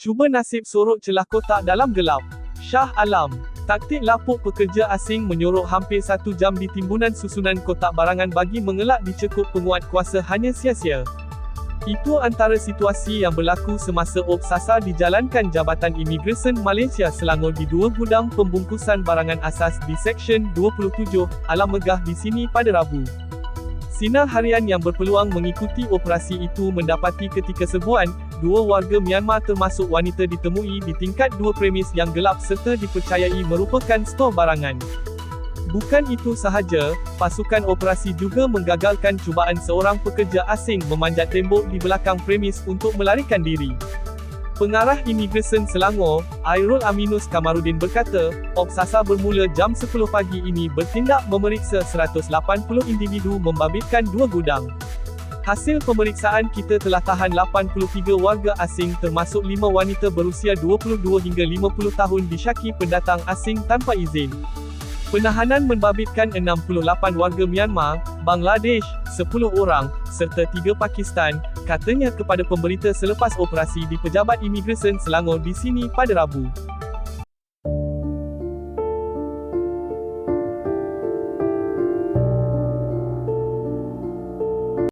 Cuba nasib sorok celah kotak dalam gelap. Shah Alam. Taktik lapuk pekerja asing menyorok hampir satu jam di timbunan susunan kotak barangan bagi mengelak dicekup penguat kuasa hanya sia-sia. Itu antara situasi yang berlaku semasa op sasar dijalankan Jabatan Imigresen Malaysia Selangor di dua gudang pembungkusan barangan asas di Seksyen 27, Alam Megah di sini pada Rabu. Sinar harian yang berpeluang mengikuti operasi itu mendapati ketika sebuan, dua warga Myanmar termasuk wanita ditemui di tingkat dua premis yang gelap serta dipercayai merupakan stor barangan. Bukan itu sahaja, pasukan operasi juga menggagalkan cubaan seorang pekerja asing memanjat tembok di belakang premis untuk melarikan diri. Pengarah Imigresen Selangor, Airul Aminus Kamarudin berkata, Oksasa bermula jam 10 pagi ini bertindak memeriksa 180 individu membabitkan dua gudang. Hasil pemeriksaan kita telah tahan 83 warga asing termasuk 5 wanita berusia 22 hingga 50 tahun disyaki pendatang asing tanpa izin. Penahanan membabitkan 68 warga Myanmar, Bangladesh, 10 orang, serta 3 Pakistan, katanya kepada pemberita selepas operasi di Pejabat Imigresen Selangor di sini pada Rabu.